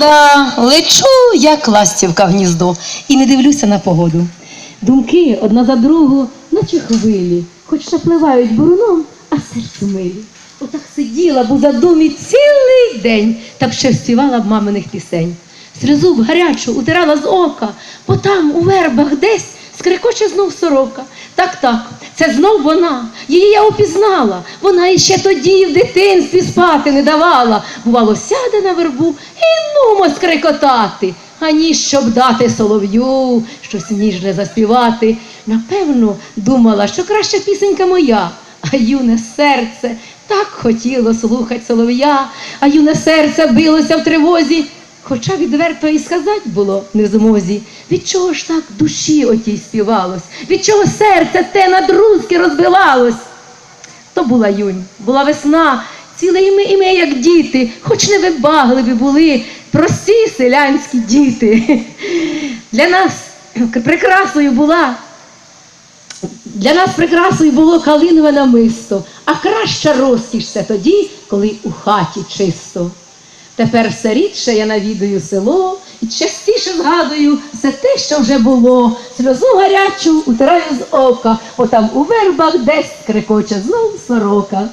да, лечу, як ластівка в гніздо, і не дивлюся на погоду. Думки одна за другу, наче хвилі, хоч напливають буруном, а серце милі. Отак сиділа б у задумі цілий день, та б ще співала б маминих пісень. Сльозу б гарячу утирала з ока, бо там, у вербах, десь скрикоче знов сорока. Так, так, це знов вона. Її я опізнала. Вона іще тоді в дитинстві спати не давала. Бувало, сяде на вербу і нумо скрикотати. Ані щоб дати солов'ю, щось ніжне заспівати. Напевно, думала, що краща пісенька моя. А юне серце так хотіло слухать солов'я, а юне серце билося в тривозі. Хоча відверто і сказати було не в змозі, від чого ж так душі отій співалось, від чого серце те на друзки розбивалось. То була юнь, була весна, ціле іме, іме, як діти, хоч невибагливі були, прості селянські діти. Для нас прекрасною була для нас прекрасною було калинове намисто, а краща розкіш це тоді, коли у хаті чисто. Тепер все рідше я навідую село і частіше згадую все те, що вже було. Сльозу гарячу утираю з ока, бо там у вербах десь крикоче знов сорока.